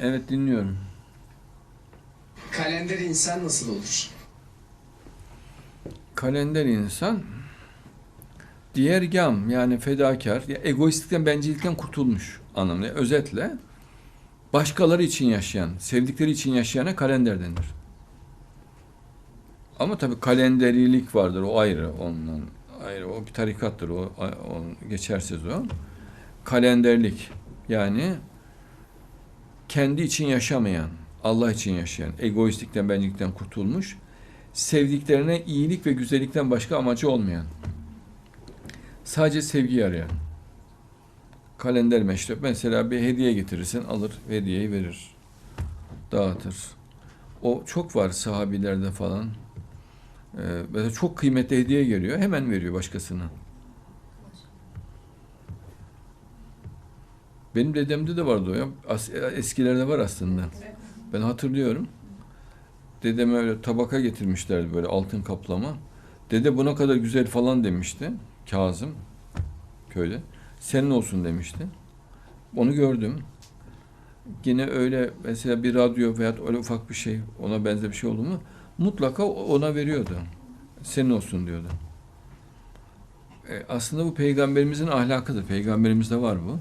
Evet dinliyorum. Kalender insan nasıl olur? Kalender insan diğer gam yani fedakar, ya egoistlikten, bencillikten kurtulmuş anlamında. Özetle başkaları için yaşayan, sevdikleri için yaşayana kalender denir. Ama tabii kalenderilik vardır, o ayrı ondan ayrı. O bir tarikattır, o, o geçersiz o. Kalenderlik yani kendi için yaşamayan, Allah için yaşayan, egoistlikten, bencillikten kurtulmuş, sevdiklerine iyilik ve güzellikten başka amacı olmayan, sadece sevgi arayan. Kalender meşrep. Mesela bir hediye getirirsin, alır, hediyeyi verir, dağıtır. O çok var sahabilerde falan. Ee, mesela çok kıymetli hediye geliyor, hemen veriyor başkasına. Benim dedemde de vardı o ya. As- eskilerde var aslında. Ben hatırlıyorum. Dedeme öyle tabaka getirmişlerdi böyle altın kaplama. Dede buna kadar güzel falan demişti. Kazım köyde. Senin olsun demişti. Onu gördüm. Yine öyle mesela bir radyo veya öyle ufak bir şey ona benzer bir şey oldu mu mutlaka ona veriyordu. Senin olsun diyordu. E, aslında bu peygamberimizin ahlakıdır. Peygamberimizde var bu.